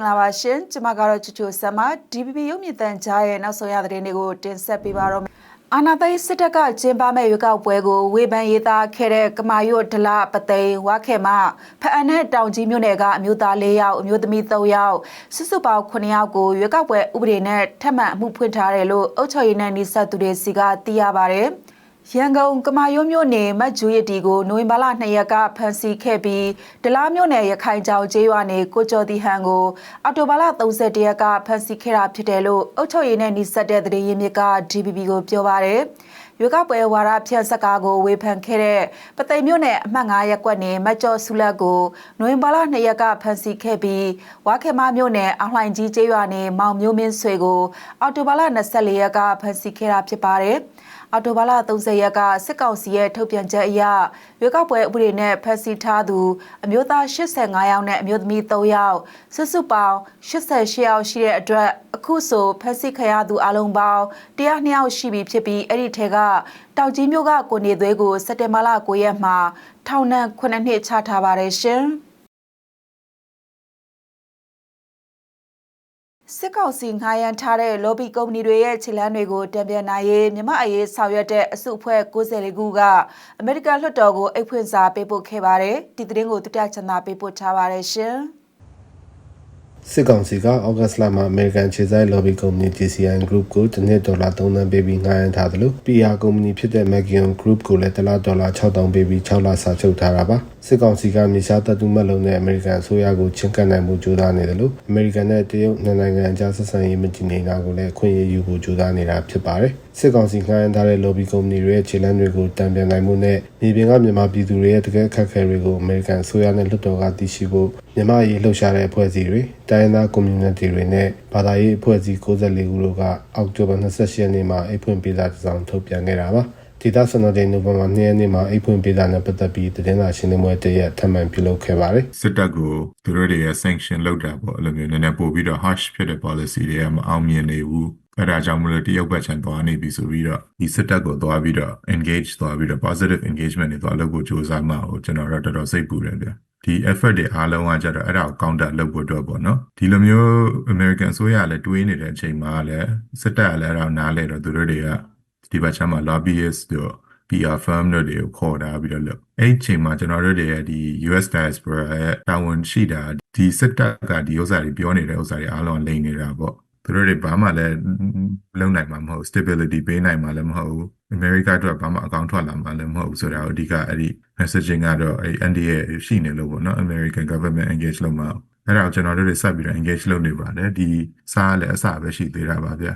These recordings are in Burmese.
င်္ဂလာပါရှင်ကျမကတော့ချူချူဆမ်မ DPP ရုပ်မြင့်တန်ကြားရဲ့နောက်ဆုံးရသတင်းတွေကိုတင်ဆက်ပေးပါတော့မယ်အာနာသိန်းစစ်တပ်ကကျင်းပမဲ့ရွေးကောက်ပွဲကိုဝေဖန်ရေးသားခဲ့တဲ့ကမာရွတ်ဒလပသိန်းဝါခေမဖအန်နဲ့တောင်ကြီးမြို့နယ်ကအမျိုးသား၄ယောက်အမျိုးသမီး၃ယောက်စုစုပေါင်း9ယောက်ကိုရွေးကောက်ပွဲဥပဒေနဲ့ထပ်မံအမှုဖွင့်ထားတယ်လို့အုပ်ချုပ်ရေးနဲ့နှိစက်သူတွေစီကသိရပါတယ်။ ရန်ကုန်ကမာရွတ်မြို့နယ်မတ်ဂျူရတီကိုနိုဝင်ဘာလ2ရက်ကဖမ်းဆီးခဲ့ပြီးဒလားမြို့နယ်ရခိုင်ကျောင်းကျေးရွာနယ်ကိုကျော်တီဟန်ကိုအော်တိုဘာလ31ရက်ကဖမ်းဆီးခဲ့တာဖြစ်တယ်လို့အုပ်ချုပ်ရေးနဲ့နှိစက်တဲ့သတင်းရင်းမြစ်က DPP ကိုပြောပါရယ်ရွေးကောက်ပွဲဝါဒဖြန့်စကားကိုဝေဖန်ခဲ့တဲ့ပသိမ်မြို့နယ်အမှတ်9ရပ်ကွက်နယ်မကျော်စုလက်ကိုနိုဝင်ဘာလ2ရက်ကဖမ်းဆီးခဲ့ပြီးဝါခေမမြို့နယ်အလှိုင်ကြီးကျေးရွာနယ်မောင်မျိုးမင်းဆွေကိုအော်တိုဘာလ24ရက်ကဖမ်းဆီးခဲ့တာဖြစ်ပါတယ်။ အော်တိုဘာလ30ရက်ကစစ်ကောင်စီရဲ့ထုတ်ပြန်ချက်အရရွေးကောက်ပွဲဥပဒေနဲ့ဖမ်းဆီးထားသူအမျိုးသား85ယောက်နဲ့အမျိုးသမီး3ယောက်စုစုပေါင်း88ယောက်ရှိတဲ့အတွက်အခုဆိုဖမ်းဆီးခံရသူအလုံးပေါင်း102ယောက်ရှိပြီဖြစ်ပြီးအဲ့ဒီထဲကတောက်ကြီးမြို့ကကိုနေသွေးကိုစက်တင်ဘာလ9ရက်မှာထောင်ဒဏ်9နှစ်ချထားပါတယ်ရှင်။ စစ်ကောင်စီငှားရမ်းထားတဲ့ lobby ကုမ္ပဏီတွေရဲ့ခြေလှမ်းတွေကိုတံပြန်နိုင်ရေးမြမအရေးဆောင်ရွက်တဲ့အစုအဖွဲ့94ခုကအမေရိကန်လွှတ်တော်ကိုအိတ်ဖွင့်စာပေးပို့ခဲ့ပါတယ်ဒီသတင်းကိုတူတချန်သာပေးပို့ထားပါတယ်ရှင် စစ်ကောင်စီကဩဂတ်လမှာအမေရိကန်ခြေဆိုင် lobby ကုမ္ပဏီ GCI Group ကိုတစ်နှစ်ဒေါ်လာ3သန်းပေးပြီးငှားရမ်းထားသလို PR ကုမ္ပဏီဖြစ်တဲ့ Magion Group ကိုလည်းတစ်လဒေါ်လာ6000ပေးပြီး6လစာချုပ်ထားတာပါစစ်ကောင်စီကမြေရှားတပ်သူမဲ့လုံးနဲ့အမေရိကန်အစိုးရကိုချင်းကပ်နိုင်မှုကြိုးစားနေတယ်လို့အမေရိကန်နဲ့တရုတ်နိုင်ငံအကြားဆက်ဆံရေးမတည်ငြိမ်တာကိုလည်းအခွင့်အရေးယူဖို့ကြိုးစားနေတာဖြစ်ပါတယ်စစ်ကောင်စီငှားရမ်းထားတဲ့ lobby ကုမ္ပဏီတွေရဲ့ခြေလှမ်းတွေကိုတံပြန်နိုင်မှုနဲ့မြေပြင်ကမြန်မာပြည်သူတွေရဲ့တကယ်အခက်အခဲတွေကိုအမေရိကန်အစိုးရနဲ့လွှတ်တော်ကသိရှိဖို့မြန်မာရေးလှုပ်ရှားတဲ့အဖွဲ့အစည်းတွေတိုင်းရင်းသား community တွေနဲ့ဘာသာရေးအဖွဲ့အစည်း94ခုတို့ကအောက်တိုဘာ28ရက်နေ့မှာအိတ်ဖွင့်ပေးစာတစ်စောင်ထုတ်ပြန်ခဲ့တာပါဒေသစံတော်ချိန်နိုဝင်ဘာ2ရက်နေ့မှာအိတ်ဖွင့်ပေးတာနဲ့ပတ်သက်ပြီးသတင်းစာရှင်းလင်းပွဲတရက်ထပ်မံပြုလုပ်ခဲ့ပါတယ်စစ်တပ်ကိုသူတို့တွေရဲ့ sanction လုပ်တာပေါ့အဲ့လိုမျိုးနည်းနည်းပို့ပြီးတော့ harsh ဖြစ်တဲ့ policy တွေကမအောင်မြင်နေဘူးအဲ့ဒါကြောင့်မလို့တရုတ်ဘက်ခြမ်းသွားနေပြီဆိုပြီးတော့ဒီစစ်တပ်ကိုသွားပြီးတော့ engage သွားပြီးတော့ positive engagement တွေသွားလုပ်ဖို့ကြိုးစားမှကိုကျွန်တော်တို့တော်တော်စိတ်ပူတယ်ဗျဒီ effort တွေအားလုံးကကြတော့အဲ့ဒါကို counter လုပ်ဖို့အတွက်ပေါ့နော်ဒီလိုမျိုး American အစိုးရကလည်းတွေးနေတဲ့အချိန်မှာလည်းစစ်တပ်ကလည်းအဲ့ဒါနားလဲတော့သူတို့တွေကဒီဘက်ခြမ်းမှာ lobbyist တို့ PR firm တို့တွေကိုခေါ်တာပြီးတော့လို့အဲ့အချိန်မှာကျွန်တော်တို့တွေရဲ့ဒီ US diaspora ရဲ့တာဝန်ရှိတာဒီစစ်တပ်ကဒီဥစ္စာတွေပြောနေတဲ့ဥစ္စာတွေအားလုံးလိမ်နေတာပေါ့ သူတို့တွေဘာမှလည်းလုံနိုင်မှာမဟုတ် stability ပေးနိုင်မှာလည်းမဟုတ် America အတွက်ဘာမှအကောင့်ထွက်လာမှာလည်းမဟုတ်ဆိုတာကိုအဓိကအဲ့ဒီ messaging ကတော့အဲ့ NDA ရှိနေလို့ပေါ့နော် American government engage လုပ်မှာအဲ့ဒါကိုကျွန်တော်တို့တွေစပ်ပြီးတော့ engage လုပ်နေပါတယ်ဒီစားလည်းအစပဲရှိသေးတာပါဗျာ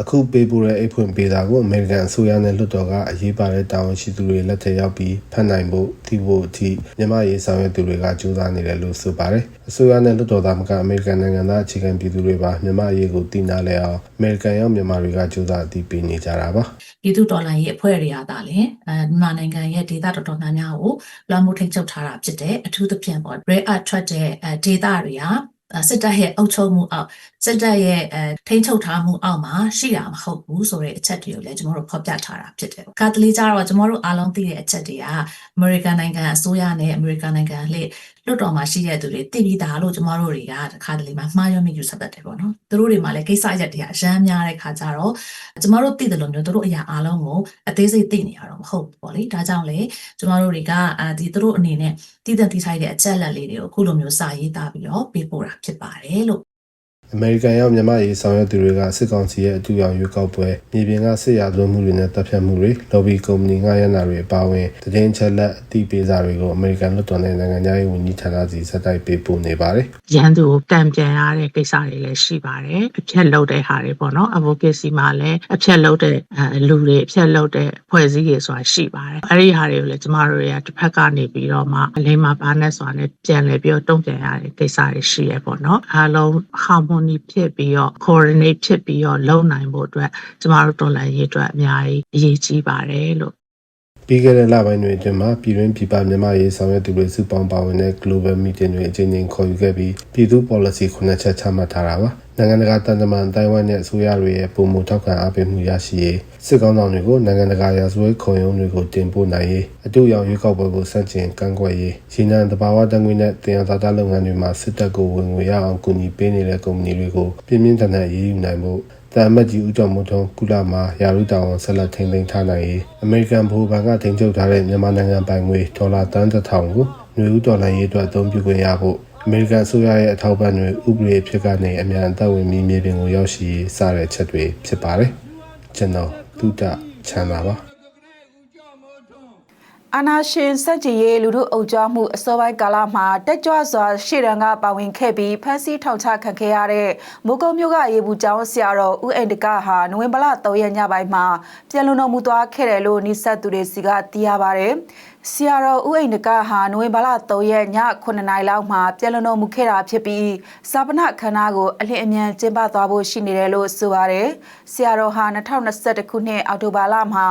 အခုပေးပို့တဲ့အိတ်ဖွင့်ပေးတာကိုအမေရိကန်အစိုးရနဲ့လွှတ်တော်ကအရေးပါတဲ့တာဝန်ရှိသူတွေလက်ထက်ရောက်ပြီးဖတ်နိုင်ဖို့သိဖို့အထိမြန်မာရေးဆောင်ရွက်သူတွေကကြိုးစားနေတယ်လို့ဆိုပါတယ်အစိုးရနဲ့လွှတ်တော်သားမကအမေရိကန်နိုင်ငံသားအခြေခံပြည်သူတွေပါမြန်မာရေးကိုသိနာလဲအောင်အမေရိကန်ရောက်မြန်မာတွေကကြိုးစားအသိပေးနေကြတာပါပြည်သူတော်လှန်ရေးအဖွဲ့တွေကသာလေအဲမြန်မာနိုင်ငံရဲ့ဒေသတော်တော်များများကိုလွှမ်းမိုးထိန်းချုပ်ထားတာဖြစ်တယ်အထူးသဖြင့်ပေါ့ rare earth ထွက်တဲ့အဲဒေသတွေက စစ်တပ်ရဲ့အုပ်ချုပ်မှုအောက်စစ်တပ်ရဲ့အဲထိန်းချုပ်ထားမှုအောက်မှာရှိတာမဟုတ်ဘူးဆိုတဲ့အချက်တွေကိုလည်းကျွန်တော်တို့ဖော်ပြထားတာဖြစ်တယ်။ကာတလီကြတော့ကျွန်တော်တို့အားလုံးသိတဲ့အချက်တွေကအမေရိကန်နိုင်ငံအစိုးရနဲ့အမေရိကန်နိုင်ငံလေလွတ်တော်မှာရှိတဲ့သူတွေသိပြီးသားလို့ကျွန်တော်တို့တွေကတခါတလေမှာမှားယွင်းမိယူဆက်တတ်တယ်ပေါ့နော်။သူတို့တွေမှာလည်းကိစ္စရက်တွေကအရမ်းများတဲ့ခါကျတော့ကျွန်တော်တို့သိတယ်လို့မျိုးသူတို့အရာအားလုံးကိုအသေးစိတ်သိနေရတော့မဟုတ်ဘူးပေါ့လေ။ဒါကြောင့်လေကျွန်တော်တို့တွေကအဲဒီသူတို့အနေနဲ့တည်တံ့တည်ထိုက်တဲ့အချက်လက်လေးတွေကိုအခုလိုမျိုးစာရေးသားပြီးတော့ပေးပို့တာဖြစ်ပါတယ်လို့ အမေရိကန်ရောက်မြန်မာရေးဆောင်ရွက်သူတွေကစစ်ကောင်စီရဲ့အတူရောင်ရွေးကောက်ပွဲမြေပြင်ကစစ်ရာဇဝတ်မှုတွေနဲ့တပ်ဖြတ်မှုတွေ lobby ကုမ္ပဏီငှားရမ်းတာတွေအပါအဝင်တည်င်းချက်လက်အသိပေးစာတွေကိုအမေရိကန်လွှတ်တော်နဲ့နိုင်ငံသားရေးဝန်ကြီးဌာနစီစက်တိုက်ပေးပို့နေပါတယ်။ရန်သူကိုတံပြန်ရတဲ့ကိစ္စတွေလည်းရှိပါတယ်။အဖြတ်လုပ်တဲ့ဟာတွေပေါ့နော်။ advocacy မှာလည်းအဖြတ်လုပ်တဲ့လူတွေအဖြတ်လုပ်တဲ့ဖွဲ့စည်းတွေဆိုတာရှိပါတယ်။အဲဒီဟာတွေကိုလည်းကျမတို့တွေကတစ်ဖက်ကနေပြီးတော့မှအလိမ္မာဘာနဲ့ဆိုတာနဲ့ပြန်လည်ပြီးတော့တုံ့ပြန်ရတဲ့ကိစ္စတွေရှိရပေါ့နော်။အားလုံး harmony ဖြစ်ပြီးတော့ coordinate ဖြစ်ပြီးတော့လုပ်နိုင်ဖို့အတွက်ကျမတို့တော်လှန်ရေးအတွက်အများကြီးအရေးကြီးပါတယ်လို့ပြီးခဲ့တဲ့လပိုင်းတွေအတွင်းမှာပြည်တွင်းပြည်ပမြန်မာရေးဆောင်ရွက်သူတွေစုပေါင်းပါဝင်တဲ့ Global Meeting တွေအကြိမ်ကြိမ်ခေါ်ယူခဲ့ပြီးပြည်သူ policy ခုနှစ်ချက်ချမှတ်ထားတာပါ နိုင်ငံတကာတန်တမန်တိုင်ဝမ်နဲ့အစိုးရတွေရဲ့ပုံမှုထောက်ခံအားပေးမှုရရှိရေးစစ်ကောင်းဆောင်တွေကိုနိုင်ငံတကာရာဇဝတ်ခုံရုံးတွေကိုတင်ပို့နိုင်ရေးအတူရောင်ရွေးကောက်ပွဲကိုစန့်ကျင်ကန့်ကွက်ရေးရှင်းနံတဘာဝတံငွေနဲ့တင်ရသာတာလုပ်ငန်းတွေမှာစစ်တပ်ကိုဝင်ငွေရအောင်ကူညီပေးနေတဲ့ကုမ္ပဏီတွေကိုပြင်းပြင်းထန်ထန်ရေးယူနိုင်ဖို့တမ်မတ်ကြီးဦးကျော်မိုးထွန်းကုလမှာယာရုတာဝန်ဆက်လက်ထိန်းသိမ်းထားနိုင်ရေးအမေရိကန်ဗဟိုဘဏ်ကထိန်းချုပ်ထားတဲ့မြန်မာနိုင်ငံပိုင်ငွေဒေါ်လာတန်းတစ်ထောင်ကိုຫນွေဦးဒေါ်လာရေးအတွက်အသုံးပြုခွင့်ရဖို့ အမေရိကန်အစိုးရရဲ့အထောက်ပံ့တွေဥပဒေအဖြစ်ကနေအမြန်အသက်ဝင်ပြီးမြေပြင်ကိုရောက်ရှိရေးစတဲ့ချက်တွေဖြစ်ပါတယ်ကျွန်တော်ဒုဒချန်တာပါအာနာရှင်စက်ကြည်ရေးလူမှုအုပ်ကြားမှုအစောပိုင်းကာလမှာတက်ကြွစွာရှေ့တန်းကပါဝင်ခဲ့ပြီးဖမ်းဆီးထောင်ချခံခဲ့ရတဲ့မိုးကုံမြို့ကရေဘူးကျောင်းဆရာတော်ဦးအိန္ဒကဟာနိုဝင်ဘာလ3ရက်ညပိုင်းမှာပြန်လုံတော်မူသွားခဲ့တယ်လို့နှိဆက်သူတွေစီကသိရပါတယ်။ဆရာတော်ဦးအိန္ဒကဟာနိုဝင်ဘာလ3ရက်ည9နာရီလောက်မှာပြန်လုံတော်မူခဲ့တာဖြစ်ပြီးစာပနခန္ဓာကိုအလင်းအမြန်ကျင်းပသွားဖို့ရှိနေတယ်လို့ဆိုပါတယ်။ဆရာတော်ဟာ2021ခုနှစ်အောက်တိုဘာလမှာ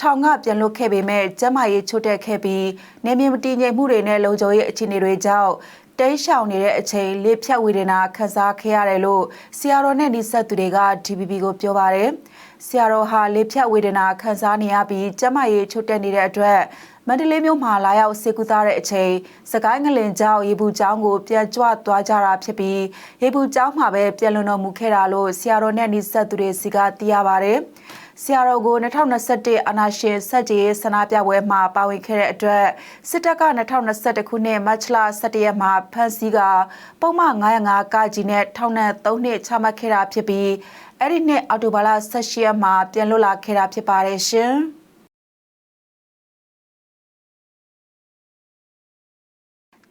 ထောင်ကပြန်လွတ်ခဲ့ပေမဲ့ကျမ်းမာရေးချို့တက်ခဲ့ပြီးနေမြေမတည်ငြိမ်မှုတွေနဲ့လုံခြုံရေးအခြေအနေတွေကြောင့်တိတ်ရှောင်နေတဲ့အချိန်လေဖြတ်ဝေဒနာခံစားခဲ့ရတယ်လို့ဆရာတော်နဲ့နှိဆက်သူတွေက DPP ကိုပြောပါတယ်။ဆရာတော်ဟာလေဖြတ်ဝေဒနာခံစားနေရပြီးကျန်းမာရေးချို့တက်နေတဲ့အတွက် မန္တလေးမြို့မှာလာရောက်စေကူသားတဲ့အချိန်စကိုင်းငလင်ကျောင်းရေဘူးကျောင်းကိုပြန်ကြွသွားကြတာဖြစ်ပြီးရေဘူးကျောင်းမှာပဲပြန်လွန်တော်မူခဲ့တာလို့ဆရာတော်နဲ့နှိဆက်သူတွေစီကသိရပါတယ်။ဆရာတော်ကို2021အာနာရှင်စက်ကြီးဆန္ဒပြပွဲမှာပါဝင်ခဲ့တဲ့အတွက်စစ်တပ်က2021ခုနှစ်မတ်လ17ရက်မှာဖမ်းဆီးကပုံမှန်905ကကြီးနဲ့ထောင်နဲ့3နှစ်ချမှတ်ခဲ့တာဖြစ်ပြီးအဲ့ဒီနှစ်အောက်တိုဘာလ18ရက်မှာပြန်လွတ်လာခဲ့တာဖြစ်ပါတယ်ရှင်။